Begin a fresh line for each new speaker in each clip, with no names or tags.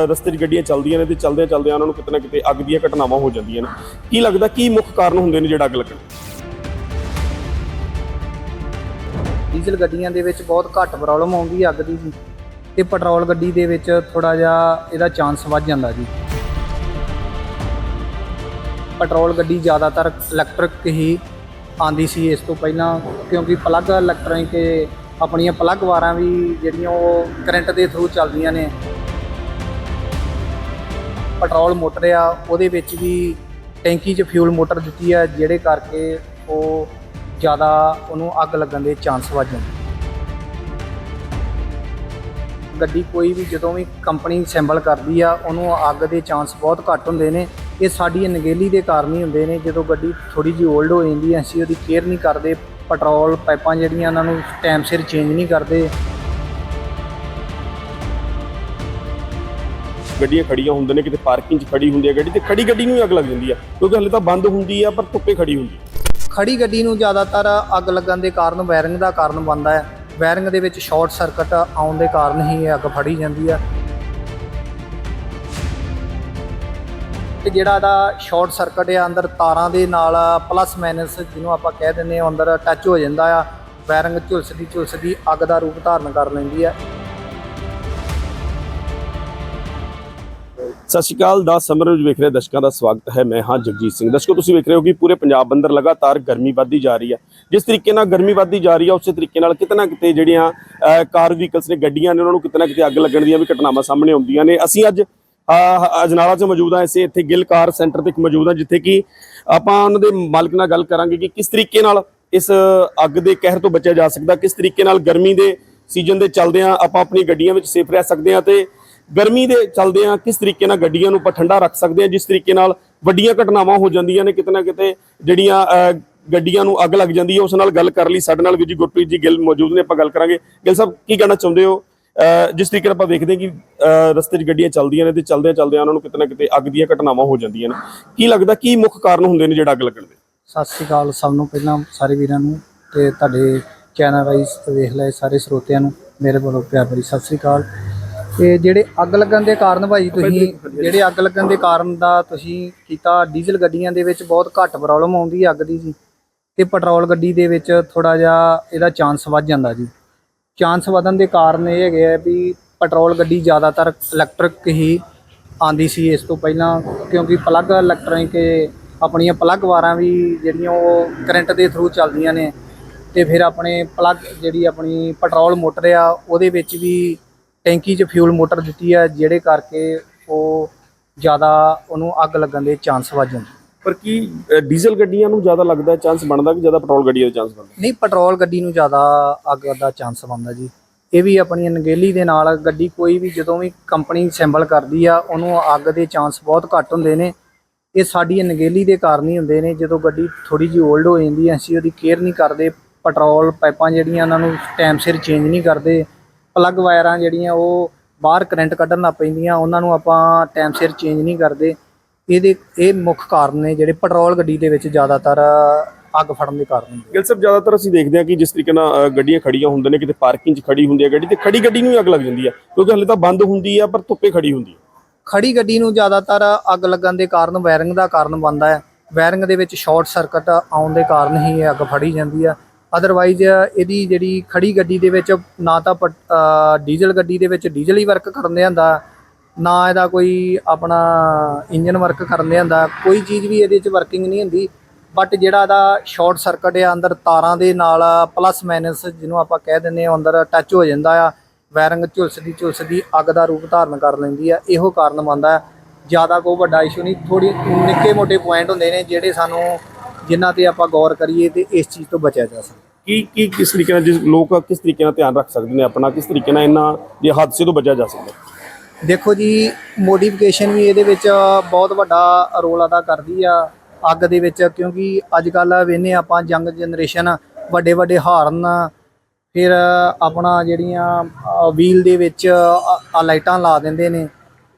ਰਸਤੇ 'ਚ ਗੱਡੀਆਂ ਚੱਲਦੀਆਂ ਨੇ ਤੇ ਚਲਦਿਆਂ ਚਲਦਿਆਂ ਉਹਨਾਂ ਨੂੰ ਕਿਤੇ ਨਾ ਕਿਤੇ ਅੱਗ ਦੀਆਂ ਘਟਨਾਵਾਂ ਹੋ ਜਾਂਦੀਆਂ ਨੇ। ਕੀ ਲੱਗਦਾ ਕੀ ਮੁੱਖ ਕਾਰਨ ਹੁੰਦੇ ਨੇ ਜਿਹੜਾ ਅੱਗ ਲੱਗਣ?
ਡੀਜ਼ਲ ਗੱਡੀਆਂ ਦੇ ਵਿੱਚ ਬਹੁਤ ਘੱਟ ਪ੍ਰੋਬਲਮ ਆਉਂਦੀ ਹੈ ਅੱਗ ਦੀ ਜੀ। ਤੇ ਪੈਟਰੋਲ ਗੱਡੀ ਦੇ ਵਿੱਚ ਥੋੜਾ ਜਿਹਾ ਇਹਦਾ ਚਾਂਸ ਵੱਧ ਜਾਂਦਾ ਜੀ। ਪੈਟਰੋਲ ਗੱਡੀ ਜ਼ਿਆਦਾਤਰ ਇਲੈਕਟ੍ਰਿਕ ਹੀ ਆਂਦੀ ਸੀ ਇਸ ਤੋਂ ਪਹਿਲਾਂ, ਕਿਉਂਕਿ ਪਲੱਗ ਇਲੈਕਟ੍ਰੋਨਿਕ ਆਪਣੀਆਂ ਪਲੱਗ ਵਾਰਾਂ ਵੀ ਜਿਹੜੀਆਂ ਉਹ ਕਰੰਟ ਦੇ ਥਰੂ ਚੱਲਦੀਆਂ ਨੇ। ਪੈਟਰੋਲ ਮੋਟਰ ਆ, ਉਹਦੇ ਵਿੱਚ ਵੀ ਟੈਂਕੀ 'ਚ ਫਿਊਲ ਮੋਟਰ ਦਿੱਤੀ ਆ, ਜਿਹੜੇ ਕਰਕੇ ਉਹ ਜ਼ਿਆਦਾ ਉਹਨੂੰ ਅੱਗ ਲੱਗਣ ਦੇ ਚਾਂਸ ਵੱਧ ਜਾਂਦੇ ਗੱਡੀ ਕੋਈ ਵੀ ਜਦੋਂ ਵੀ ਕੰਪਨੀ ਅਸੈਂਬਲ ਕਰਦੀ ਆ, ਉਹਨੂੰ ਅੱਗ ਦੇ ਚਾਂਸ ਬਹੁਤ ਘੱਟ ਹੁੰਦੇ ਨੇ। ਇਹ ਸਾਡੀ ਨਗੇਲੀ ਦੇ ਕਾਰਨ ਹੀ ਹੁੰਦੇ ਨੇ, ਜਦੋਂ ਗੱਡੀ ਥੋੜੀ ਜਿਹੀ 올ਡ ਹੋ ਜਾਂਦੀ ਹੈ ਅਸੀਂ ਉਹਦੀ ਕੇਅਰ ਨਹੀਂ ਕਰਦੇ, ਪੈਟਰੋਲ ਪਾਈਪਾਂ ਜਿਹੜੀਆਂ ਉਹਨਾਂ ਨੂੰ ਟਾਈਮ ਸਿਰ ਚੇਂਜ ਨਹੀਂ ਕਰਦੇ।
ਗੱਡੀਆਂ ਖੜੀਆਂ ਹੁੰਦੇ ਨੇ, ਕਿਤੇ ਪਾਰਕਿੰਗ 'ਚ ਖੜੀ ਹੁੰਦੀ ਹੈ ਗੱਡੀ ਤੇ ਖੜੀ ਗੱਡੀ ਨੂੰ ਅੱਗ ਲੱਗ ਜਾਂਦੀ ਆ, ਕਿਉਂਕਿ ਹਲੇ ਤਾਂ ਬੰਦ ਹੁੰਦੀ ਆ, ਪਰ ਧੁੱਪੇ ਖੜੀ ਹੁੰਦੀ
ਖੜੀ ਗੱਡੀ ਨੂੰ ਜ਼ਿਆਦਾਤਰ ਅੱਗ ਲੱਗਣ ਦੇ ਕਾਰਨ, ਵਾਇਰਿੰਗ ਦਾ ਕਾਰਨ ਬਣਦਾ ਹੈ। ਵਾਇਰਿੰਗ ਦੇ ਵਿੱਚ ਸ਼ਾਰਟ ਸਰਕਟ ਆਉਣ ਦੇ ਕਾਰਨ ਹੀ ਇਹ ਅੱਗ ਫੜੀ ਜਾਂਦੀ ਹੈ ਤੇ ਜਿਹੜਾ ਇਹਦਾ ਸ਼ਾਰਟ ਸਰਕਟ ਆ ਅੰਦਰ ਤਾਰਾਂ ਦੇ ਨਾਲ ਪਲੱਸ ਮਾਈਨਸ ਜਿਹਨੂੰ ਆਪਾਂ ਕਹਿ ਦਿੰਦੇ ਹਾਂ ਅੰਦਰ ਟੱਚ ਹੋ ਜਾਂਦਾ ਆ। ਵਾਇਰਿੰਗ ਝੁਲਸਦੀ ਝੁਲਸਦੀ ਅੱਗ ਦਾ ਰੂਪ ਧਾਰਨ ਕਰ ਲੈਂਦੀ ਹੈ
ਸਤਿ ਸ਼੍ਰੀ ਅਕਾਲ, ਦਾ ਸਮਰ ਵਿੱਚ ਵੇਖ ਰਹੇ ਦਰਸ਼ਕਾਂ ਦਾ ਸਵਾਗਤ ਹੈ। ਮੈਂ ਹਾਂ ਜਗਜੀਤ ਸਿੰਘ। ਦਰਸ਼ਕੋ, ਤੁਸੀਂ ਵੇਖ ਰਹੇ ਹੋ ਕਿ ਪੂਰੇ ਪੰਜਾਬ ਅੰਦਰ ਲਗਾਤਾਰ ਗਰਮੀ ਵੱਧਦੀ ਜਾ ਰਹੀ ਹੈ। ਜਿਸ ਤਰੀਕੇ ਨਾਲ ਗਰਮੀ ਵੱਧਦੀ ਜਾ ਰਹੀ ਹੈ, ਉਸੇ ਤਰੀਕੇ ਨਾਲ ਕਿਤੇ ਨਾ ਕਿਤੇ ਜਿਹੜੀਆਂ ਕਾਰ ਵਹੀਕਲਸ ਨੇ, ਗੱਡੀਆਂ ਨੇ, ਉਹਨਾਂ ਨੂੰ ਕਿਤੇ ਨਾ ਕਿਤੇ ਅੱਗ ਲੱਗਣ ਦੀਆਂ ਵੀ ਘਟਨਾਵਾਂ ਸਾਹਮਣੇ ਆਉਂਦੀਆਂ ਨੇ। ਅਸੀਂ ਅੱਜ ਅਜਨਾਲਾ 'ਚ ਮੌਜੂਦ ਹਾਂ। ਇਸੇ ਇੱਥੇ ਗਿੱਲ ਕਾਰ ਸੈਂਟਰ ਤੇ ਮੌਜੂਦ ਹਾਂ, ਜਿੱਥੇ ਕਿ ਆਪਾਂ ਉਹਨਾਂ ਦੇ ਮਾਲਕ ਨਾਲ ਗੱਲ ਕਰਾਂਗੇ ਕਿ ਕਿਸ ਤਰੀਕੇ ਨਾਲ ਇਸ ਅੱਗ ਦੇ ਕਹਿਰ ਤੋਂ ਬਚਿਆ ਜਾ ਸਕਦਾ, ਕਿਸ ਤਰੀਕੇ ਨਾਲ ਗਰਮੀ ਦੇ ਸੀਜ਼ਨ ਦੇ ਚੱਲਦਿਆਂ ਆਪਾਂ ਆਪਣੀ ਗੱਡੀਆਂ ਵਿੱਚ ਸੇਫ ਰਹਿ ਸਕਦੇ ਹਾਂ ਤੇ ਗਰਮੀ ਦੇ ਚੱਲਦੇ ਆ, ਕਿਸ ਤਰੀਕੇ ਨਾਲ ਗੱਡੀਆਂ ਨੂੰ ਆਪਾਂ ਠੰਡਾ ਰੱਖ ਸਕਦੇ ਆ, ਜਿਸ ਤਰੀਕੇ ਨਾਲ ਵੱਡੀਆਂ ਘਟਨਾਵਾਂ ਹੋ ਜਾਂਦੀਆਂ ਨੇ, ਕਿਤੇ ਨਾ ਕਿਤੇ ਜਿਹੜੀਆਂ ਗੱਡੀਆਂ ਨੂੰ ਅੱਗ ਲੱਗ ਜਾਂਦੀ ਹੈ, ਉਸ ਨਾਲ ਗੱਲ ਕਰਨ ਲਈ। ਸਾਡੇ ਨਾਲ ਵੀ ਜੀ ਗੁਰਪ੍ਰੀਤ ਜੀ ਗਿੱਲ ਮੌਜੂਦ ਨੇ, ਆਪਾਂ ਗੱਲ ਕਰਾਂਗੇ। ਗਿੱਲ ਸਾਹਿਬ, ਕੀ ਕਹਿਣਾ ਚਾਹੁੰਦੇ ਹੋ? ਜਿਸ ਤਰੀਕੇ ਨਾਲ ਆਪਾਂ ਦੇਖਦੇ ਹਾਂ ਕਿ ਰਸਤੇ 'ਚ ਗੱਡੀਆਂ ਚੱਲਦੀਆਂ ਨੇ ਤੇ ਚੱਲਦਿਆਂ ਚੱਲਦਿਆਂ ਉਹਨਾਂ ਨੂੰ ਕਿਤੇ ਨਾ ਕਿਤੇ ਅੱਗ ਦੀਆਂ ਘਟਨਾਵਾਂ ਹੋ ਜਾਂਦੀਆਂ ਨੇ। ਕੀ ਲੱਗਦਾ, ਕੀ ਮੁੱਖ ਕਾਰਨ ਹੁੰਦੇ ਨੇ ਜਿਹੜਾ ਅੱਗ ਲੱਗਣ ਦੇ?
ਸਤਿ ਸ਼੍ਰੀ ਅਕਾਲ ਸਭ ਨੂੰ, ਪਹਿਲਾਂ ਸਾਰੇ ਵੀਰਾਂ ਨੂੰ ਤੇ ਤੁਹਾਡੇ ਚੈਨਲ ਰਾਈਜ਼ ਵੇਖ ਲਏ ਸਾਰੇ ਸਰੋਤਿਆਂ ਨੂੰ। ਮੇਰੇ ਵੱਲੋਂ ਪਿਆਰ ਭਰੀ ਸਤਿ ਸ਼੍ਰੀ ਅਕਾਲ। ਤੇ ਜਿਹੜੇ ਅੱਗ ਲੱਗਣ ਦੇ ਕਾਰਨ ਭਾਈ ਤੁਸੀਂ ਜਿਹੜੇ ਅੱਗ ਲੱਗਣ ਦੇ ਕਾਰਨ ਦਾ ਤੁਸੀਂ ਕੀਤਾ ਡੀਜ਼ਲ ਗੱਡੀਆਂ ਦੇ ਵਿੱਚ ਬਹੁਤ ਘੱਟ ਪ੍ਰੋਬਲਮ ਆਉਂਦੀ ਹੈ ਅੱਗ ਦੀ ਜੀ। ਤੇ ਪੈਟਰੋਲ ਗੱਡੀ ਦੇ ਵਿੱਚ ਥੋੜਾ ਜਿਹਾ ਇਹਦਾ ਚਾਂਸ ਵੱਧ ਜਾਂਦਾ ਜੀ। ਚਾਂਸ ਵਧਣ ਦੇ ਕਾਰਨ ਇਹ ਹੈਗੇ ਆ ਵੀ ਪੈਟਰੋਲ ਗੱਡੀ ਜ਼ਿਆਦਾਤਰ ਇਲੈਕਟ੍ਰਿਕ ਹੀ ਆਂਦੀ ਸੀ ਇਸ ਤੋਂ ਪਹਿਲਾਂ ਕਿਉਂਕਿ ਪਲੱਗ ਇਲੈਕਟ੍ਰੋਨਿਕ ਆਪਣੀਆਂ ਪਲੱਗ ਵਾਰਾਂ ਵੀ ਜਿਹੜੀਆਂ ਉਹ ਕਰੰਟ ਦੇ ਥਰੂ ਚੱਲਦੀਆਂ ਨੇ। ਤੇ ਫਿਰ ਆਪਣੇ ਪਲੱਗ ਜਿਹੜੀ ਆਪਣੀ ਪੈਟਰੋਲ ਮੋਟਰ ਆ ਉਹਦੇ ਵਿੱਚ ਵੀ ਟੈਂਕੀ 'ਚ ਫਿਊਲ ਮੋਟਰ ਦਿੱਤੀ ਆ ਜਿਹੜੇ ਕਰਕੇ ਉਹ ਜ਼ਿਆਦਾ ਉਹਨੂੰ ਅੱਗ ਲੱਗਣ ਦੇ ਚਾਂਸ ਵੱਧ ਜਾਂਦੇ
ਪਰ ਕੀ ਡੀਜ਼ਲ ਗੱਡੀਆਂ ਨੂੰ ਜ਼ਿਆਦਾ ਲੱਗਦਾ ਚਾਂਸ ਬਣਦਾ ਕਿ ਜ਼ਿਆਦਾ ਪੈਟਰੋਲ ਗੱਡੀਆਂ ਦਾ ਚਾਂਸ ਬਣਦਾ?
ਨਹੀਂ ਪੈਟਰੋਲ ਗੱਡੀ ਨੂੰ ਜ਼ਿਆਦਾ ਅੱਗ ਦਾ ਚਾਂਸ ਬਣਦਾ ਜੀ। ਇਹ ਵੀ ਆਪਣੀ ਅਣਗਹਿਲੀ ਦੇ ਨਾਲ ਗੱਡੀ ਕੋਈ ਵੀ ਜਦੋਂ ਵੀ ਕੰਪਨੀ ਅਸੈਂਬਲ ਕਰਦੀ ਆ ਉਹਨੂੰ ਅੱਗ ਦੇ ਚਾਂਸ ਬਹੁਤ ਘੱਟ ਹੁੰਦੇ ਨੇ। ਇਹ ਸਾਡੀ ਅਣਗਹਿਲੀ ਦੇ ਕਾਰਨ ਹੀ ਹੁੰਦੇ ਨੇ ਜਦੋਂ ਗੱਡੀ ਥੋੜੀ ਜਿਹੀ 올ਡ ਹੋ ਜਾਂਦੀ ਹੈ ਅਸੀਂ ਉਹਦੀ ਕੇਅਰ ਨਹੀਂ ਕਰਦੇ ਪੈਟਰੋਲ ਪਾਈਪਾਂ ਜਿਹੜੀਆਂ ਉਹਨਾਂ ਨੂੰ ਟਾਈਮ ਸਿਰ ਚੇਂਜ ਨਹੀਂ ਕਰਦੇ ਪਲੱਗ ਵਾਇਰਾਂ ਜਿਹੜੀਆਂ ਉਹ ਬਾਹਰ ਕਰੰਟ ਕੱਢਣ ਲੱਗ ਪੈਂਦੀਆਂ ਉਹਨਾਂ ਨੂੰ ਆਪਾਂ ਟਾਈਮ ਸਿਰ ਚੇਂਜ ਨਹੀਂ ਕਰਦੇ। ਇਹਦੇ ਇਹ ਮੁੱਖ ਕਾਰਨ ਨੇ ਜਿਹੜੇ ਪੈਟਰੋਲ ਗੱਡੀ ਦੇ ਵਿੱਚ ਜ਼ਿਆਦਾਤਰ ਅੱਗ ਫੜਨ ਦੇ ਕਾਰਨ
ਗਿਲ ਸਾਹਿਬ ਜ਼ਿਆਦਾਤਰ ਅਸੀਂ ਦੇਖਦੇ ਹਾਂ ਕਿ ਜਿਸ ਤਰੀਕੇ ਨਾਲ ਗੱਡੀਆਂ ਖੜੀਆਂ ਹੁੰਦੇ ਨੇ ਕਿਤੇ ਪਾਰਕਿੰਗ 'ਚ ਖੜੀ ਹੁੰਦੀ ਹੈ ਗੱਡੀ ਤੇ ਖੜੀ ਗੱਡੀ ਨੂੰ ਹੀ ਅੱਗ ਲੱਗ ਜਾਂਦੀ ਹੈ ਕਿਉਂਕਿ ਹਲੇ ਤਾਂ ਬੰਦ ਹੁੰਦੀ ਆ ਪਰ ਧੁੱਪੇ ਖੜੀ ਹੁੰਦੀ ਹੈ।
ਖੜੀ ਗੱਡੀ ਨੂੰ ਜ਼ਿਆਦਾਤਰ ਅੱਗ ਲੱਗਣ ਦੇ ਕਾਰਨ ਵਾਇਰਿੰਗ ਦਾ ਕਾਰਨ ਬਣਦਾ ਹੈ। ਵਾਇਰਿੰਗ ਦੇ ਵਿੱਚ ਸ਼ਾਰਟ ਸਰਕਟ ਆਉਣ ਦੇ ਕਾਰਨ ਹੀ ਇਹ ਅੱਗ ਫੜੀ ਜਾਂਦੀ ਆ ਅਦਰਵਾਈਜ਼ ਇਹਦੀ ਜਿਹੜੀ ਖੜੀ ਗੱਡੀ ਦੇ ਵਿੱਚ ਨਾ ਤਾਂ ਪ- ਡੀਜ਼ਲ ਗੱਡੀ ਦੇ ਵਿੱਚ ਡੀਜ਼ਲ ਹੀ ਵਰਕ ਕਰਨ ਦੇ ਹੁੰਦਾ, ਨਾ ਇਹਦਾ ਕੋਈ ਆਪਣਾ ਇੰਜਨ ਵਰਕ ਕਰਨ ਦੇ ਹੁੰਦਾ, ਕੋਈ ਚੀਜ਼ ਵੀ ਇਹਦੇ ਵਿੱਚ ਵਰਕਿੰਗ ਨਹੀਂ ਹੁੰਦੀ। ਬਟ ਜਿਹੜਾ ਇਹਦਾ ਸ਼ਾਰਟ ਸਰਕਟ ਆ, ਅੰਦਰ ਤਾਰਾਂ ਦੇ ਨਾਲ ਪਲੱਸ ਮਾਈਨਸ ਜਿਹਨੂੰ ਆਪਾਂ ਕਹਿ ਦਿੰਦੇ ਹਾਂ ਅੰਦਰ ਟੱਚ ਹੋ ਜਾਂਦਾ ਆ ਵਾਇਰਿੰਗ ਝੁਲਸਦੀ ਝੁਲਸਦੀ ਅੱਗ ਦਾ ਰੂਪ ਧਾਰਨ ਕਰ ਲੈਂਦੀ ਆ, ਇਹੋ ਕਾਰਨ ਬਣਦਾ। ਜ਼ਿਆਦਾ ਕੋਈ ਵੱਡਾ ਇਸ਼ੂ ਨਹੀਂ ਥੋੜੀ ਨਿੱਕੇ ਮੋਟੇ ਪੁਆਇੰਟ ਹੁੰਦੇ ਨੇ ਜਿਹੜੇ ਸਾਨੂੰ ਜਿਨ੍ਹਾਂ ਤੇ ਆਪਾਂ ਗੌਰ ਕਰੀਏ ਤੇ ਇਸ ਚੀਜ਼ ਤੋਂ ਬਚਿਆ ਜਾ ਸਕਦਾ।
ਕੀ ਕੀ ਕਿਸ ਤਰੀਕੇ ਨਾਲ ਜਿਸ ਲੋਕ ਕਿਸ ਤਰੀਕੇ ਨਾਲ ਧਿਆਨ ਰੱਖ ਸਕਦੇ ਨੇ ਆਪਣਾ, ਕਿਸ ਤਰੀਕੇ ਨਾਲ ਇਹਨਾਂ ਦੇ ਹਾਦਸੇ ਤੋਂ ਬਚਿਆ ਜਾ ਸਕਦਾ?
ਦੇਖੋ ਜੀ ਮੋਡੀਫਿਕੇਸ਼ਨ ਵੀ ਇਹਦੇ ਵਿੱਚ ਬਹੁਤ ਵੱਡਾ ਰੋਲ ਅਦਾ ਕਰਦੀ ਆ ਅੱਗ ਦੇ ਵਿੱਚ, ਕਿਉਂਕਿ ਅੱਜ ਕੱਲ ਵੇਨੇ ਆਪਾਂ ਯੰਗ ਜਨਰੇਸ਼ਨ ਵੱਡੇ ਵੱਡੇ ਹਾਰਨ, ਫਿਰ ਆਪਣਾ ਜਿਹੜੀਆਂ ਵੀਲ ਦੇ ਵਿੱਚ ਆ- ਲਾਈਟਾਂ ਲਾ ਦਿੰਦੇ ਨੇ।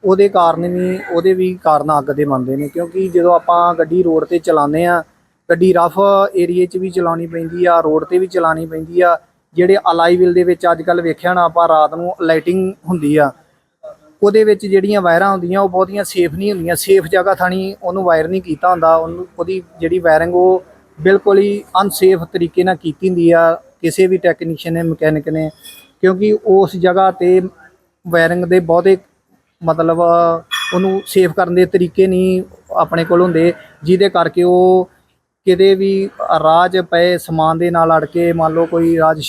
ਉਹਦੇ ਕਾਰਨ ਵੀ, ਉਹਦੇ ਵੀ ਕਾਰਨ ਅੱਗ ਦੇ ਬਣਦੇ ਨੇ, ਕਿਉਂਕਿ ਜਦੋਂ ਆਪਾਂ ਗੱਡੀ ਰੋਡ ਤੇ ਚਲਾਉਂਦੇ ਆ ਗੱਡੀ ਰਫ ਏਰੀਏ 'ਚ ਵੀ ਚਲਾਉਣੀ ਪੈਂਦੀ ਆ ਰੋਡ ਤੇ ਵੀ ਚਲਾਉਣੀ ਪੈਂਦੀ ਆ। ਜਿਹੜੇ ਅਲਾਈ ਦੇ ਵਿੱਚ ਅੱਜ ਕੱਲ ਵੇਖਿਆ ਨਾ ਆਪਾਂ, ਰਾਤ ਨੂੰ ਲਾਈਟਿੰਗ ਹੁੰਦੀ ਆ। ਉਹਦੇ ਵਿੱਚ ਜਿਹੜੀਆਂ ਵਾਇਰਾਂ ਹੁੰਦੀਆਂ, ਉਹ ਬਹੁਤੀਆਂ ਸੇਫ ਨਹੀਂ ਹੁੰਦੀਆਂ। ਸੇਫ ਜਗ੍ਹਾ ਥਾਣੀ ਉਹਨੂੰ ਵਾਇਰ ਨਹੀਂ ਕੀਤਾ ਹੁੰਦਾ। ਉਹਨੂੰ, ਉਹਦੀ ਜਿਹੜੀ ਵਾਇਰਿੰਗ ਉਹ ਬਿਲਕੁਲ ਹੀ ਅਨਸੇਫ ਤਰੀਕੇ ਨਾਲ ਕੀਤੀ ਹੁੰਦੀ ਆ। ਕਿਸੇ ਵੀ ਟੈਕਨੀਸ਼ੀਅਨ ਨੇ ਮਕੈਨਿਕ ਨੇ, ਕਿਉਂਕਿ ਉਸ ਜਗ੍ਹਾ ਤੇ ਵਾਇਰਿੰਗ ਦੇ ਬਹੁਤੇ ਮਤਲਬ ਉਹਨੂੰ ਸੇਫ ਕਰਨ ਦੇ ਤਰੀਕੇ ਨਹੀਂ ਆਪਣੇ ਕੋਲ ਹੁੰਦੇ। ਜਿਹਦੇ ਕਰਕੇ ਉਹ ਕਿਤੇ ਵੀ 'ਚ ਪਏ ਸਮਾਨ ਦੇ ਨਾਲ ਅੜ ਕੇ ਮੰਨ ਲਓ ਕੋਈ ਰਾਜ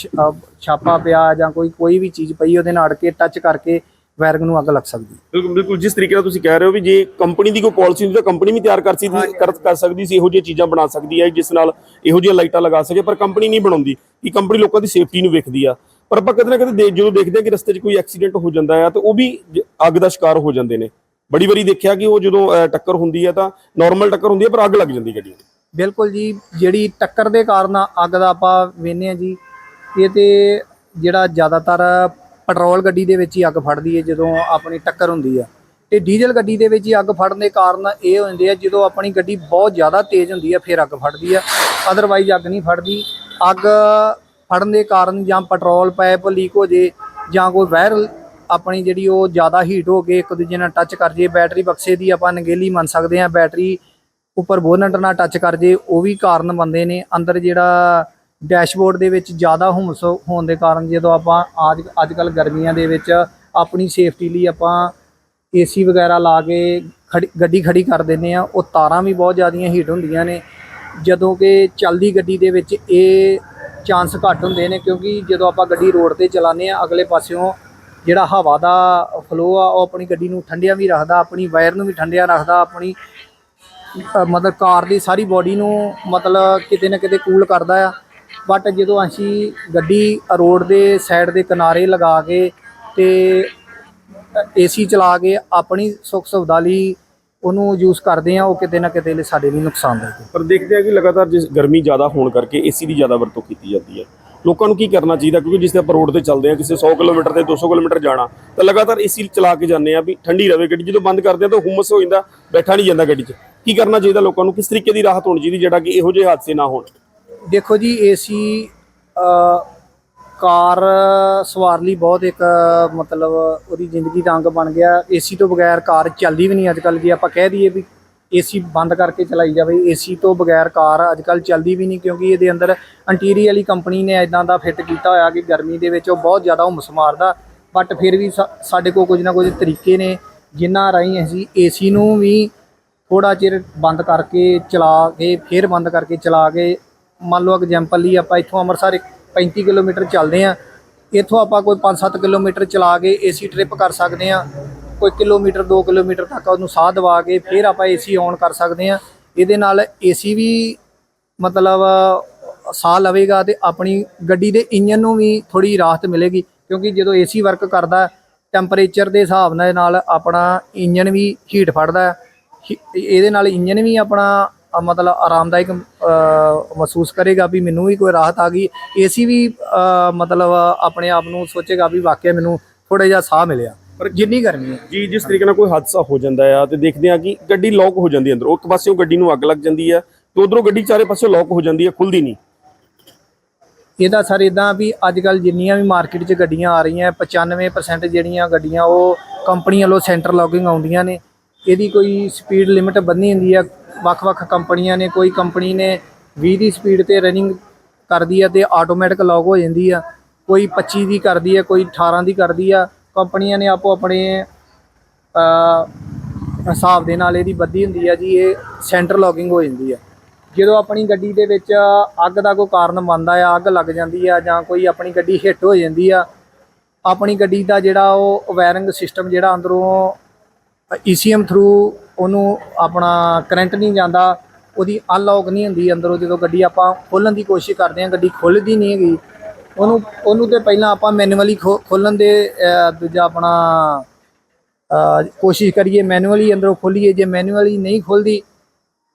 ਛਾਪਾ ਪਿਆ ਜਾਂ ਕੋਈ ਕੋਈ ਵੀ ਚੀਜ਼ ਪਈ ਉਹਦੇ ਨਾਲ ਅੜ ਕੇ ਟੱਚ ਕਰਕੇ ਵਾਇਰਿੰਗ ਨੂੰ ਅੱਗ ਲੱਗ ਸਕਦੀ
ਬਿਲਕੁਲ ਬਿਲਕੁਲ ਜਿਸ ਤਰੀਕੇ ਨਾਲ ਤੁਸੀਂ ਕਹਿ ਰਹੇ ਹੋ ਵੀ ਜੇ ਕੰਪਨੀ ਦੀ ਕੋਈ ਪਾਲਿਸੀ ਹੁੰਦੀ ਤਾਂ ਕੰਪਨੀ ਵੀ ਤਿਆਰ ਕਰ ਸਕਦੀ ਕਰ ਕਰ ਸਕਦੀ ਸੀ ਇਹੋ ਜਿਹੀਆਂ ਚੀਜ਼ਾਂ ਬਣਾ ਸਕਦੀ ਹੈ ਜਿਸ ਨਾਲ ਇਹੋ ਜਿਹੀਆਂ ਲਾਈਟਾਂ ਲਗਾ ਸਕੇ ਪਰ ਕੰਪਨੀ ਨਹੀਂ ਬਣਾਉਂਦੀ ਕਿ ਕੰਪਨੀ ਲੋਕਾਂ ਦੀ ਸੇਫਟੀ ਨੂੰ ਵੇਖਦੀ ਆ। ਪਰ ਆਪਾਂ ਕਦੇ ਨਾ ਕਦੇ ਜਦੋਂ ਦੇਖਦੇ ਹਾਂ ਕਿ ਰਸਤੇ 'ਚ ਕੋਈ ਐਕਸੀਡੈਂਟ ਹੋ ਜਾਂਦਾ ਹੈ ਤਾਂ ਉਹ ਵੀ ਅੱਗ ਦਾ ਸ਼ਿਕਾਰ ਹੋ ਜਾਂਦੇ ਨੇ। ਬੜੀ ਵਾਰੀ ਦੇਖਿਆ ਕਿ ਉਹ ਜਦੋਂ ਟੱਕਰ ਹੁੰਦੀ ਹੈ ਤਾਂ ਨਾਰਮਲ ਟੱਕਰ ਹੁੰਦੀ ਹੈ ਪਰ ਅੱਗ ਲੱਗ ਜਾਂਦੀ ਗੱਡੀ ਨੂੰ
ਬਿਲਕੁਲ ਜੀ, ਜਿਹੜੀ ਟੱਕਰ ਦੇ ਕਾਰਨ ਅੱਗ ਦਾ ਆਪਾਂ ਵੇਖਦੇ ਹਾਂ ਜੀ, ਇਹ ਤੇ ਜਿਹੜਾ ਜ਼ਿਆਦਾਤਰ ਪੈਟਰੋਲ ਗੱਡੀ ਦੇ ਵਿੱਚ ਹੀ ਅੱਗ ਫੜਦੀ ਹੈ, ਜਦੋਂ ਆਪਣੀ ਟੱਕਰ ਹੁੰਦੀ ਆ ਤੇ ਡੀਜ਼ਲ ਗੱਡੀ ਦੇ ਵਿੱਚ ਹੀ ਅੱਗ ਫੜਨ ਦੇ ਕਾਰਨ ਇਹ ਹੁੰਦੇ ਆ, ਜਦੋਂ ਆਪਣੀ ਗੱਡੀ ਬਹੁਤ ਜ਼ਿਆਦਾ ਤੇਜ਼ ਹੁੰਦੀ ਆ ਫਿਰ ਅੱਗ ਫੜਦੀ ਆ ਅਦਰਵਾਈਜ਼ ਅੱਗ ਨਹੀਂ ਫੜਦੀ। ਅੱਗ ਫੜਨ ਦੇ ਕਾਰਨ ਜਾਂ ਪੈਟਰੋਲ ਪਾਈਪ ਲੀਕ ਹੋ ਜੇ ਜਾਂ ਕੋਈ ਵਾਇਰਲ ਆਪਣੀ ਜਿਹੜੀ ਉਹ ਜ਼ਿਆਦਾ ਹੀਟ ਹੋ ਕੇ ਇੱਕ ਦੂਜੇ ਨਾਲ ਟੱਚ ਕਰ ਜੇ ਬੈਟਰੀ ਬਕਸੇ ਦੀ ਆਪਾਂ ਨਗੇਲੀ ਮੰਨ ਸਕਦੇ ਹਾਂ ਬੈਟਰੀ ਉੱਪਰ ਬੋਨਟ ਨਾਲ ਟੱਚ ਕਰ ਜੇ, ਉਹ ਵੀ ਕਾਰਨ ਬੰਦੇ ਨੇ। ਅੰਦਰ ਜਿਹੜਾ ਡੈਸ਼ਬੋਰਡ ਦੇ ਵਿੱਚ ਜ਼ਿਆਦਾ ਹੁਮਸ ਹੋਣ ਦੇ ਕਾਰਨ ਜਦੋਂ ਆਪਾਂ ਅੱਜ ਅੱਜ ਕੱਲ ਗਰਮੀਆਂ ਦੇ ਵਿੱਚ ਆਪਣੀ ਸੇਫਟੀ ਲਈ ਆਪਾਂ ਏਸੀ ਵਗੈਰਾ ਲਾ ਕੇ ਖੜੀ, ਗੱਡੀ ਖੜੀ ਕਰ ਦਿੰਦੇ ਆ ਉਹ ਤਾਰਾਂ ਵੀ ਬਹੁਤ ਜ਼ਿਆਦੀਆਂ ਹੀਟ ਹੁੰਦੀਆਂ ਨੇ। ਜਦੋਂ ਕਿ ਚੱਲਦੀ ਗੱਡੀ ਦੇ ਵਿੱਚ ਇਹ ਚਾਂਸ ਘੱਟ ਹੁੰਦੇ ਨੇ ਕਿਉਂਕਿ ਜਦੋਂ ਆਪਾਂ ਗੱਡੀ ਰੋਡ ਤੇ ਚਲਾਉਂਦੇ ਆ ਅਗਲੇ ਪਾਸਿਓਂ ਜਿਹੜਾ ਹਵਾ ਦਾ ਫਲੋ ਆ, ਉਹ ਆਪਣੀ ਗੱਡੀ ਨੂੰ ਠੰਡਿਆ ਵੀ ਰੱਖਦਾ, ਆਪਣੀ ਵਾਇਰ ਨੂੰ ਵੀ ਠੰਡਿਆ ਰੱਖਦਾ, ਆਪਣੀ ਮਤਲਬ ਕਾਰ ਦੀ ਸਾਰੀ ਬਾਡੀ ਨੂੰ ਮਤਲਬ ਕਿਤੇ ਨਾ ਕਿਤੇ ਕੂਲ ਕਰਦਾ ਆ। ਬਟ ਜਦੋਂ ਅਸੀਂ ਗੱਡੀ ਰੋਡ ਦੇ ਸਾਈਡ ਦੇ ਕਿਨਾਰੇ ਲਗਾ ਕੇ ਤੇ ਏਸੀ ਚਲਾ ਕੇ ਆਪਣੀ ਸੁੱਖ ਸੁਵਿਧਾ ਲਈ ਉਹਨੂੰ ਯੂਜ਼ ਕਰਦੇ ਆ, ਉਹ ਕਿਤੇ ਨਾ ਕਿਤੇ ਲਈ ਸਾਡੇ ਲਈ ਨੁਕਸਾਨਦਾਇਕ ਹੈ
ਪਰ ਦੇਖਦੇ ਆ ਕਿ ਲਗਾਤਾਰ ਜਿਸ ਗਰਮੀ ਜ਼ਿਆਦਾ ਹੋਣ ਕਰਕੇ ਏਸੀ ਦੀ ਜ਼ਿਆਦਾ ਵਰਤੋਂ ਕੀਤੀ ਜਾਂਦੀ ਹੈ। ਲੋਕਾਂ ਨੂੰ ਕੀ ਕਰਨਾ ਚਾਹੀਦਾ? ਕਿਉਂਕਿ ਜਿਸ ਤੇ ਆਪਾਂ ਰੋਡ ਤੇ ਚੱਲਦੇ ਆ, ਕਿਸੇ 100 ਕਿਲੋਮੀਟਰ ਤੇ 200 ਕਿਲੋਮੀਟਰ ਜਾਣਾ, ਤਾਂ ਲਗਾਤਾਰ ਏਸੀ ਚਲਾ ਕੇ ਜਾਂਦੇ ਆ ਵੀ ਠੰਡੀ ਰਵੇ ਗੱਡੀ, ਜਦੋਂ ਬੰਦ ਕਰਦੇ ਆ ਤਾਂ ਹੁਮਸ ਹੋ ਜਾਂਦਾ, ਬੈਠਾ ਨਹੀਂ ਜਾਂਦਾ ਗੱਡੀ 'ਚ। ਕੀ ਕਰਨਾ ਚਾਹੀਦਾ ਲੋਕਾਂ ਨੂੰ? ਕਿਸ ਤਰੀਕੇ ਦੀ ਰਾਹਤ ਹੋਣੀ ਚਾਹੀਦੀ ਜਿਹੜਾ ਕਿ ਇਹੋ ਜਿਹੇ ਹਾਦਸੇ ਨਾ ਹੋਣ?
ਦੇਖੋ ਜੀ ਏਸੀ ਕਾਰ ਸਵਾਰ ਲਈ ਬਹੁਤ ਇੱਕ, ਮਤਲਬ ਉਹਦੀ ਜ਼ਿੰਦਗੀ ਦਾ ਅੰਗ ਬਣ ਗਿਆ। ਏਸੀ ਤੋਂ ਬਗੈਰ ਕਾਰ ਚੱਲਦੀ ਵੀ ਨਹੀਂ ਅੱਜ ਕੱਲ ਜੇ ਆਪਾਂ ਕਹਿ ਦਈਏ ਵੀ ਏਸੀ ਬੰਦ ਕਰਕੇ ਚਲਾਈ ਜਾਵੇ ਏਸੀ ਤੋਂ ਬਗੈਰ ਕਾਰ ਅੱਜ ਕੱਲ ਚੱਲਦੀ ਵੀ ਨਹੀਂ ਕਿਉਂਕਿ ਇਹਦੇ ਅੰਦਰ ਇੰਟੀਰੀਅਰ ਵਾਲੀ ਕੰਪਨੀ ਨੇ ਇਦਾਂ ਦਾ ਫਿੱਟ ਕੀਤਾ ਹੋਇਆ ਕਿ ਗਰਮੀ ਦੇ ਵਿੱਚ ਉਹ ਬਹੁਤ ਜ਼ਿਆਦਾ ਹੁਮਸ ਮਾਰਦਾ। ਬਟ ਫਿਰ ਵੀ ਸਾਡੇ ਕੋਲ ਕੁਝ ਨਾ ਕੁਝ ਤਰੀਕੇ ਨੇ ਜਿਨ੍ਹਾਂ ਰਾਹੀਂ ਅਸੀਂ ਏਸੀ ਨੂੰ ਵੀ ਥੋੜਾ ਚਿਰ ਬੰਦ ਕਰਕੇ ਚਲਾ ਕੇ, ਫਿਰ ਬੰਦ ਕਰਕੇ ਚਲਾ ਕੇ, ਮੰਨ ਲਓ ਐਗਜ਼ਾਮਪਲ ਲਈ ਆਪਾਂ ਇੱਥੋਂ ਅੰਮ੍ਰਿਤਸਰ ਇੱਕ 35 ਕਿਲੋਮੀਟਰ ਚੱਲਦੇ ਆ ਇੱਥੋਂ ਆਪਾਂ ਕੋਈ 5-7 ਕਿਲੋਮੀਟਰ ਚਲਾ ਕੇ ਏਸੀ ਟ੍ਰਿਪ ਕਰ ਸਕਦੇ ਆ ਕੋਈ ਕਿਲੋਮੀਟਰ 2 ਕਿਲੋਮੀਟਰ ਤੱਕ ਉਹਨੂੰ ਸਾਹ ਦਵਾ ਕੇ ਫਿਰ ਆਪਾਂ ਏਸੀ ਔਨ ਕਰ ਸਕਦੇ ਆ ਇਹਦੇ ਨਾਲ ਏਸੀ ਵੀ ਮਤਲਬ ਸਾਹ ਲਵੇਗਾ ਤੇ ਆਪਣੀ ਗੱਡੀ ਦੇ ਇੰਜਨ ਨੂੰ ਵੀ ਥੋੜੀ ਰਾਹਤ ਮਿਲੇਗੀ, ਕਿਉਂਕਿ ਜਦੋਂ ਏਸੀ ਵਰਕ ਕਰਦਾ ਟੈਂਪਰੇਚਰ ਦੇ ਹਿਸਾਬ ਨਾਲ ਆਪਣਾ ਇੰਜਨ ਵੀ ਹੀਟ ਫੜਦਾ। ਇਹਦੇ ਨਾਲ ਇੰਜਨ ਵੀ ਆਪਣਾ ਮਤਲਬ ਆਰਾਮਦਾਇਕ ਮਹਿਸੂਸ ਕਰੇਗਾ ਵੀ ਮੈਨੂੰ ਵੀ ਕੋਈ ਰਾਹਤ ਆ ਗਈ। ਏਸੀ ਵੀ ਮਤਲਬ ਆਪਣੇ ਆਪ ਨੂੰ ਸੋਚੇਗਾ ਵੀ ਵਾਕਿਆ ਮੈਨੂੰ ਥੋੜਾ ਜਿਹਾ ਸਾਹ ਮਿਲਿਆ। ਪਰ ਜਿੰਨੀ ਗਰਮੀ ਹੈ।
ਜੀ ਜਿਸ ਤਰੀਕੇ ਨਾਲ ਕੋਈ ਹਾਦਸਾ ਹੋ ਜਾਂਦਾ ਆ ਤੇ ਦੇਖਦੇ ਆ ਕਿ ਗੱਡੀ ਲੌਕ ਹੋ ਜਾਂਦੀ ਅੰਦਰੋਂ। ਇੱਕ ਪਾਸਿਓਂ ਗੱਡੀ ਨੂੰ ਅੱਗ ਲੱਗ ਜਾਂਦੀ ਹੈ ਤੇ ਉਧਰੋਂ ਗੱਡੀ ਚਾਰੇ ਪਾਸਿਓਂ ਲੌਕ ਹੋ ਜਾਂਦੀ ਹੈ ਖੁੱਲਦੀ ਨਹੀਂ।
ਇਹਦਾ ਸਰ ਇਦਾਂ ਵੀ ਅੱਜ ਕੱਲ ਜਿੰਨੀਆਂ ਵੀ ਮਾਰਕੀਟ 'ਚ ਗੱਡੀਆਂ ਆ ਰਹੀਆਂ 95% ਜਿਹੜੀਆਂ ਗੱਡੀਆਂ ਉਹ ਕੰਪਨੀ ਵੱਲੋਂ ਸੈਂਟਰ ਲੌਗਿੰਗ ਆਉਂਦੀਆਂ ਨੇ। ਇਹਦੀ ਕੋਈ ਸਪੀਡ ਲਿਮਿਟ ਬੰਨੀ ਹੁੰਦੀ ਆ ਵੱਖ-ਵੱਖ ਕੰਪਨੀਆਂ ਨੇ, ਕੋਈ ਕੰਪਨੀ ਨੇ 20 ਦੀ ਸਪੀਡ ਤੇ ਰਨਿੰਗ ਕਰਦੀ ਆ ਤੇ ਆਟੋਮੈਟਿਕ ਲੌਕ ਹੋ ਜਾਂਦੀ ਆ। ਕੋਈ 25 ਦੀ ਕਰਦੀ ਆ, ਕੋਈ 18 ਦੀ ਕਰਦੀ ਆ। ਕੰਪਨੀਆਂ ਨੇ ਆਪੋ ਆਪਣੇ ਹਿਸਾਬ ਦੇ ਨਾਲ ਇਹਦੀ ਬੱਦੀ ਹੁੰਦੀ ਆ ਜੀ, ਇਹ ਸੈਂਟਰ ਲੌਗਿੰਗ ਹੋ ਜਾਂਦੀ ਆ। ਜਦੋਂ ਆਪਣੀ ਗੱਡੀ ਦੇ ਵਿੱਚ ਅੱਗ ਦਾ ਕੋਈ ਕਾਰਨ ਬਣਦਾ ਆ, ਅੱਗ ਲੱਗ ਜਾਂਦੀ ਆ ਜਾਂ ਕੋਈ ਆਪਣੀ ਗੱਡੀ ਹਿੱਟ ਹੋ ਜਾਂਦੀ ਆ, ਆਪਣੀ ਗੱਡੀ ਦਾ ਜਿਹੜਾ ਉਹ ਵਾਇਰਿੰਗ ਸਿਸਟਮ ਜਿਹੜਾ ਅੰਦਰੋਂ ECM ਥਰੂ ਉਹਨੂੰ ਆਪਣਾ ਕਰੰਟ ਨਹੀਂ ਜਾਂਦਾ, ਉਹਦੀ ਅਨਲੌਕ ਨਹੀਂ ਹੁੰਦੀ ਅੰਦਰੋਂ, ਜਦੋਂ ਗੱਡੀ ਆਪਾਂ ਖੋਲਣ ਦੀ ਕੋਸ਼ਿਸ਼ ਕਰਦੇ ਹਾਂ, ਗੱਡੀ ਖੁੱਲਦੀ ਨਹੀਂ ਹੈਗੀ, ਉਹਨੂੰ ਉਹਨੂੰ ਤੇ ਪਹਿਲਾਂ ਆਪਾਂ ਮੈਨੂਅਲੀ ਖੋਲਣ ਦੇ ਦੂਜਾ ਆਪਣਾ ਕੋਸ਼ਿਸ਼ ਕਰੀਏ ਮੈਨੂਅਲੀ ਅੰਦਰੋਂ ਖੋਲੀਏ, ਜੇ ਮੈਨੂਅਲੀ ਨਹੀਂ ਖੁੱਲਦੀ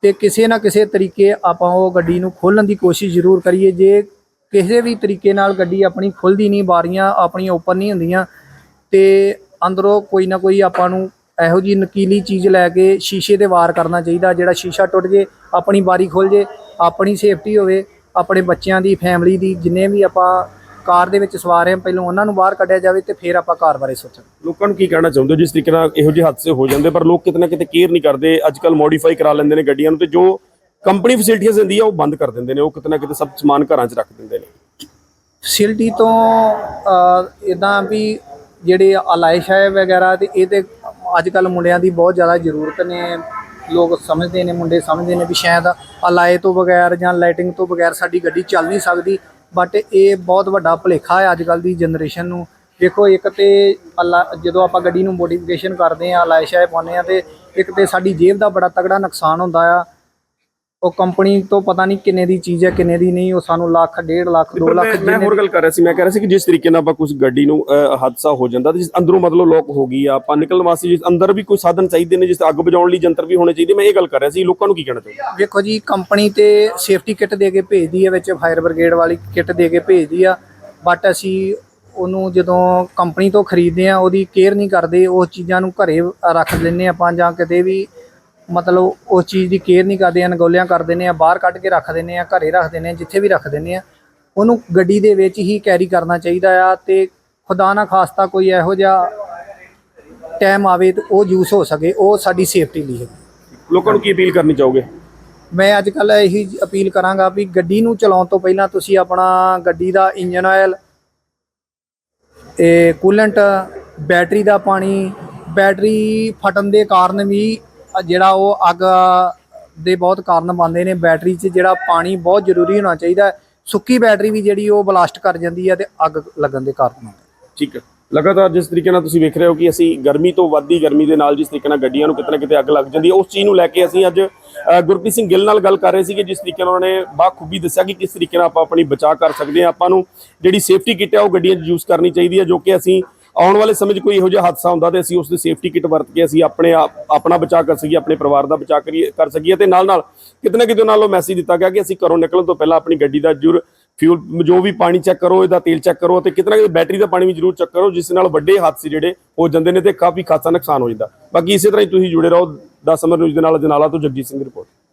ਤੇ ਕਿਸੇ ਨਾ ਕਿਸੇ ਤਰੀਕੇ ਆਪਾਂ ਉਹ ਗੱਡੀ ਨੂੰ ਖੋਲਣ ਦੀ ਕੋਸ਼ਿਸ਼ ਜ਼ਰੂਰ ਕਰੀਏ, ਜੇ ਕਿਸੇ ਵੀ ਤਰੀਕੇ ਨਾਲ ਗੱਡੀ ਆਪਣੀ ਖੁੱਲਦੀ ਨਹੀਂ ਬਾਰੀਆਂ ਆਪਣੀਆਂ ਓਪਨ ਨਹੀਂ ਹੁੰਦੀਆਂ, ਤੇ ਅੰਦਰੋਂ ਕੋਈ ਨਾ ਕੋਈ ਆਪਾਂ ਨੂੰ ਇਹੋ ਜੀ ਨਕੀਲੀ ਚੀਜ਼ ਲੈ ਕੇ ਸ਼ੀਸ਼ੇ ਤੇ ਵਾਰ ਕਰਨਾ ਚਾਹੀਦਾ ਜਿਹੜਾ ਸ਼ੀਸ਼ਾ ਟੁੱਟ ਜੇ ਆਪਣੀ ਬਾਰੀ ਖੁੱਲ ਜੇ ਆਪਣੀ ਸੇਫਟੀ ਹੋਵੇ ਆਪਣੇ ਬੱਚਿਆਂ ਦੀ ਫੈਮਿਲੀ ਦੀ ਜਿੰਨੇ ਵੀ ਆਪਾਂ ਕਾਰ ਦੇ ਵਿੱਚ ਸਵਾਰ ਹਾਂ ਪਹਿਲਾਂ ਉਹਨਾਂ ਨੂੰ ਬਾਹਰ ਕੱਢਿਆ ਜਾਵੇ ਤੇ ਫਿਰ ਆਪਾਂ ਕਾਰ ਬਾਰੇ ਸੋਚਾਂਗੇ।
ਲੋਕਾਂ ਨੂੰ ਕੀ ਕਹਿਣਾ ਚਾਹੁੰਦੇ ਹੋ? ਜਿਸ ਤਰੀਕੇ ਨਾਲ ਇਹੋ ਜਿਹੇ ਹਾਦਸੇ ਹੋ ਜਾਂਦੇ ਪਰ ਲੋਕ ਕਿਤੇ ਨਾ ਕਿਤੇ ਕੇਅਰ ਨਹੀਂ ਕਰਦੇ ਅੱਜ ਕੱਲ ਮੋਡੀਫਾਈ ਕਰਾ ਲੈਂਦੇ ਨੇ ਗੱਡੀਆਂ ਨੂੰ ਤੇ ਜੋ ਕੰਪਨੀ ਫੈਸਿਲਿਟੀਆਂ ਦਿੰਦੀ ਆ ਉਹ ਬੰਦ ਕਰ ਦਿੰਦੇ ਨੇ ਉਹ ਕਿਤੇ ਨਾ ਕਿਤੇ ਸਭ ਸਮਾਨ ਘਰਾਂ 'ਚ ਰੱਖ ਦਿੰਦੇ ਨੇ।
ਫੈਸਿਲਿਟੀ ਤੋਂ ਇਦਾਂ ਵੀ ਜਿਹੜੇ ਅਲਾਇਸ਼ ਹੈ ਵਗੈਰਾ ਤੇ ਇਹ ਤੇ ਅੱਜ ਕੱਲ ਮੁੰਡਿਆਂ ਦੀ ਬਹੁਤ ਜ਼ਿਆਦਾ ਜ਼ਰੂਰਤ ਨੇ। ਲੋਕ ਸਮਝਦੇ ਨੇ, ਮੁੰਡੇ ਸਮਝਦੇ ਨੇ ਵੀ ਸ਼ਾਇਦ ਅਲਾਏ ਤੋਂ ਬਗੈਰ ਜਾਂ ਲਾਈਟਿੰਗ ਤੋਂ ਬਗੈਰ ਸਾਡੀ ਗੱਡੀ ਚੱਲ ਨਹੀਂ ਸਕਦੀ। ਬਟ ਇਹ ਬਹੁਤ ਵੱਡਾ ਭੁਲੇਖਾ ਹੈ ਅੱਜ ਕੱਲ ਦੀ ਜਨਰੇਸ਼ਨ ਨੂੰ। ਦੇਖੋ, ਇੱਕ ਤੇ ਅਲਾ ਜਦੋਂ ਆਪਾਂ ਗੱਡੀ ਨੂੰ ਮੋਡੀਫਿਕੇਸ਼ਨ ਕਰਦੇ ਆ ਅਲਾਇਸ਼ਾਏ ਪਾਉਂਦੇ ਆ ਤੇ ਇੱਕ ਤੇ ਸਾਡੀ ਜੇਬ ਦਾ ਬੜਾ ਤਗੜਾ ਨੁਕਸਾਨ ਹੁੰਦਾ ਆ। ਉਹ ਕੰਪਨੀ ਤੋਂ ਪਤਾ ਨਹੀਂ ਕਿੰਨੇ ਦੀ ਚੀਜ਼ ਹੈ ਕਿੰਨੇ ਦੀ ਨਹੀਂ ਉਹ ਸਾਨੂੰ ਲੱਖ ਡੇਢ ਲੱਖ 2
ਪਰ
ਲੱਖ
ਮੈਂ ਹੋਰ ਗੱਲ ਕਰ ਰਿਹਾ ਸੀ ਮੈਂ ਕਹਿ ਰਿਹਾ ਸੀ ਕਿ ਜਿਸ ਤਰੀਕੇ ਨਾਲ ਆਪਾਂ ਕੁਝ ਗੱਡੀ ਨੂੰ ਹਾਦਸਾ ਹੋ ਜਾਂਦਾ ਤੇ ਜਿਸ ਅੰਦਰੋਂ ਮਤਲਬ ਲੋਕ ਹੋ ਗਈ ਆ ਆਪਾਂ ਨਿਕਲਣ ਵਾਸਤੇ ਜਿਸ ਅੰਦਰ ਵੀ ਕੋਈ ਸਾਧਨ ਚਾਹੀਦੇ ਨੇ ਜਿਸ ਅੱਗ ਬੁਝਾਉਣ ਲਈ ਯੰਤਰ ਵੀ ਹੋਣੇ ਚਾਹੀਦੇ ਮੈਂ ਇਹ ਗੱਲ ਕਰ ਰਿਹਾ ਸੀ ਲੋਕਾਂ ਨੂੰ ਕੀ ਕਹਿਣਾ ਚਾਹੁੰਦੇ
ਵੇਖੋ ਜੀ ਕੰਪਨੀ ਤੇ ਸੇਫਟੀ ਕਿੱਟ ਦੇ ਕੇ ਭੇਜਦੀ ਹੈ ਵਿੱਚ ਫਾਇਰ ਬ੍ਰਿਗੇਡ ਵਾਲੀ ਕਿੱਟ ਦੇ ਕੇ ਭੇਜਦੀ ਆ ਬਟ ਅਸੀਂ ਉਹਨੂੰ ਜਦੋਂ ਕੰਪਨੀ ਤੋਂ ਖਰੀਦਦੇ ਆ ਉਹਦੀ ਕੇਅਰ ਨਹੀਂ ਕਰਦੇ ਉਹ ਚੀਜ਼ਾਂ ਨੂੰ ਘਰੇ ਰੱਖ ਲੈਂਦੇ ਆਪਾਂ ਜਾਂ ਕਿਤੇ ਵੀ ਮਤਲਬ ਉਸ ਚੀਜ਼ ਦੀ ਕੇਅਰ ਨਹੀਂ ਕਰਦੇ ਅਣਗੌਲਿਆਂ ਕਰ ਦਿੰਦੇ ਆ ਬਾਹਰ ਕੱਢ ਕੇ ਰੱਖ ਦਿੰਦੇ ਆ ਘਰੇ ਰੱਖ ਦਿੰਦੇ ਆ ਜਿੱਥੇ ਵੀ ਰੱਖ ਦਿੰਦੇ ਆ ਉਹਨੂੰ ਗੱਡੀ ਦੇ ਵਿੱਚ ਹੀ ਕੈਰੀ ਕਰਨਾ ਚਾਹੀਦਾ ਆ ਤੇ ਖੁਦਾ ਨਾ ਖਾਸਤਾ ਕੋਈ ਇਹੋ ਜਿਹਾ ਟਾਈਮ ਆਵੇ ਤੇ ਉਹ ਯੂਜ਼ ਹੋ ਸਕੇ ਉਹ ਸਾਡੀ ਸੇਫਟੀ ਲਈ ਹੈ
ਲੋਕਾਂ ਨੂੰ ਕੀ ਅਪੀਲ ਕਰਨੀ ਚਾਹੋਗੇ?
ਮੈਂ ਅੱਜ ਕੱਲ ਇਹੀ ਅਪੀਲ ਕਰਾਂਗਾ ਵੀ ਗੱਡੀ ਨੂੰ ਚਲਾਉਣ ਤੋਂ ਪਹਿਲਾਂ ਤੁਸੀਂ ਆਪਣਾ ਗੱਡੀ ਦਾ ਇੰਜਨ ਆਇਲ ਇਹ ਕੂਲੈਂਟ ਬੈਟਰੀ ਦਾ ਪਾਣੀ ਬੈਟਰੀ ਫਟਣ ਦੇ ਕਾਰਨ ਵੀ ਜਿਹੜਾ ਉਹ ਅੱਗ ਦੇ ਬਹੁਤ ਕਾਰਨ ਬਣਦੇ ਨੇ। ਬੈਟਰੀ 'ਚ ਜਿਹੜਾ ਪਾਣੀ ਬਹੁਤ ਜ਼ਰੂਰੀ ਹੋਣਾ ਚਾਹੀਦਾ ਸੁੱਕੀ ਬੈਟਰੀ ਵੀ ਜਿਹੜੀ ਉਹ ਬਲਾਸਟ ਕਰ ਜਾਂਦੀ ਹੈ ਤੇ ਅੱਗ ਲੱਗਣ ਦੇ ਕਾਰਨ
ਠੀਕ ਹੈ। ਲਗਾਤਾਰ ਜਿਸ ਤਰੀਕੇ ਨਾਲ ਤੁਸੀਂ ਵੇਖ ਰਹੇ ਹੋ ਕਿ ਅਸੀਂ ਗਰਮੀ ਤੋਂ ਵੱਧਦੀ ਗਰਮੀ ਦੇ ਨਾਲ ਜਿਸ ਤਰੀਕੇ ਨਾਲ ਗੱਡੀਆਂ ਨੂੰ ਕਿਤੇ ਨਾ ਕਿਤੇ ਅੱਗ ਲੱਗ ਜਾਂਦੀ ਹੈ, ਉਸ ਚੀਜ਼ ਨੂੰ ਲੈ ਕੇ ਅਸੀਂ ਅੱਜ ਗੁਰਪ੍ਰੀਤ ਸਿੰਘ ਗਿੱਲ ਨਾਲ ਗੱਲ ਕਰ ਰਹੇ ਸੀ ਕਿ ਜਿਸ ਤਰੀਕੇ ਨਾਲ ਉਹਨਾਂ ਨੇ ਬਾਖੂਬੀ ਦੱਸਿਆ ਕਿ ਕਿਸ ਤਰੀਕੇ ਨਾਲ ਆਪਾਂ ਆਪਣੀ ਬਚਾਅ ਕਰ ਸਕਦੇ ਹਾਂ। ਆਪਾਂ ਨੂੰ ਜਿਹੜੀ ਸੇਫਟੀ ਕਿੱਟ ਹੈ, ਉਹ ਗੱਡੀਆਂ 'ਚ ਯੂਜ਼ ਕਰਨੀ ਚਾਹੀਦੀ ਹੈ, ਜੋ ਕਿ ਅਸੀਂ ਆਉਣ ਵਾਲੇ ਸਮੇਂ 'ਚ ਕੋਈ ਇਹੋ ਜਿਹਾ ਹਾਦਸਾ ਹੁੰਦਾ ਤੇ ਅਸੀਂ ਉਸ ਦੀ ਸੇਫਟੀ ਕਿੱਟ ਵਰਤ ਕੇ ਅਸੀਂ ਆਪਣੇ ਆਪ, ਆਪਣਾ ਬਚਾਅ ਕਰ ਸਕੀਏ, ਆਪਣੇ ਪਰਿਵਾਰ ਦਾ ਬਚਾਅ ਕਰੀਏ, ਕਰ ਸਕੀਏ ਤੇ ਨਾਲ ਨਾਲ ਕਿਤੇ ਨਾ ਕਿਤੇ ਨਾਲ ਉਹ ਮੈਸੇਜ ਦਿੱਤਾ ਗਿਆ ਕਿ ਅਸੀਂ ਘਰੋਂ ਨਿਕਲਣ ਤੋਂ ਪਹਿਲਾਂ ਆਪਣੀ ਗੱਡੀ ਦਾ ਜ਼ਰੂਰ ਫਿਊਲ ਜੋ ਵੀ ਪਾਣੀ ਚੈੱਕ ਕਰੋ, ਇਹਦਾ ਤੇਲ ਚੈੱਕ ਕਰੋ ਤੇ ਕਿਤੇ ਨਾ ਕਿਤੇ ਬੈਟਰੀ ਦਾ ਪਾਣੀ ਵੀ ਜ਼ਰੂਰ ਚੈੱਕ ਕਰੋ, ਜਿਸ ਨਾਲ ਵੱਡੇ ਹਾਦਸੇ ਜਿਹੜੇ ਹੋ ਜਾਂਦੇ ਨੇ ਤੇ ਕਾਫੀ ਖਾਸਾ ਨੁਕਸਾਨ ਹੋ ਜਾਂਦਾ। ਬਾਕੀ ਇਸੇ ਤਰ੍ਹਾਂ ਹੀ ਤੁਸੀਂ ਜੁੜੇ ਰਹੋ 10 ਸਮਰ ਨਿਊਜ਼ ਦੇ ਨਾਲ, ਜਨਾਲਾ ਤੋਂ ਜਗਜੀਤ ਸਿੰਘ ਦੀ ਰਿਪੋਰਟ।